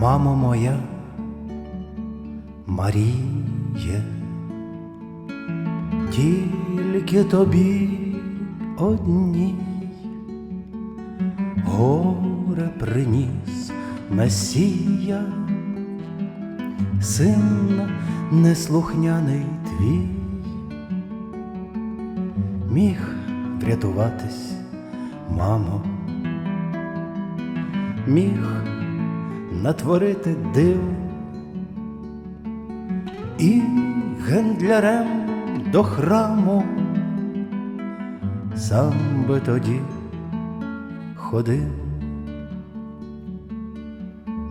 мамо моя, Маріє, тільки тобі одній горе приніс Месія, син неслухняний твій, міг врятуватись, мамо, міг натворити див. І гендлярем до храму сам би тоді ходив,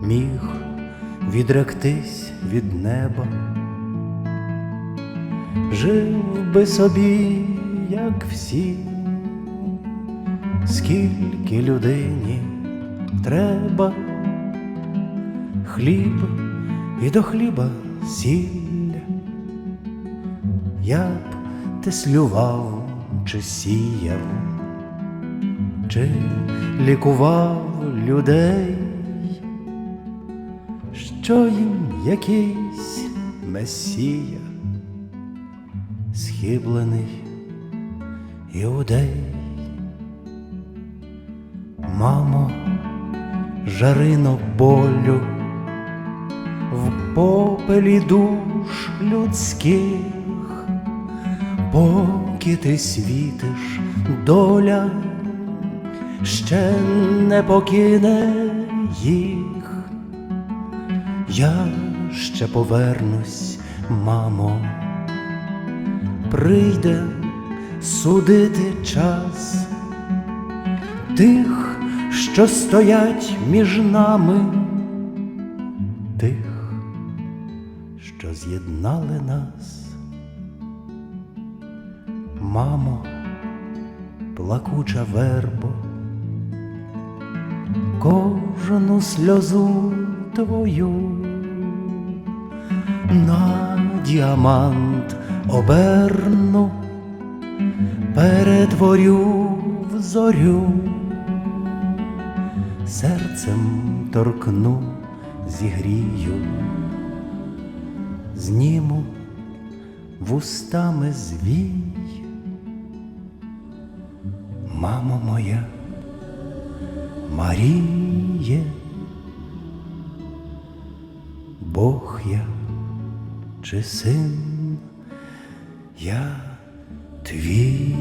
міг відректись від неба, жив би собі, як всі, скільки людині треба, хліб і до хліба сіль, я б теслював чи сіяв чи лікував людей, що їм якийсь месія, схиблений іудей. Мамо, жарино болю попелі душ людських, поки ти світиш, доля ще не покине їх. Я ще повернусь, мамо, прийде судити час тих, що стоять між нами, тих, що з'єднали нас. Мамо, плакуча вербо, кожну сльозу твою на діамант оберну, перетворю в зорю, серцем торкну, зігрію, зніму вустами звій. Мамо моя, Маріє, Бог я чи син, я твій.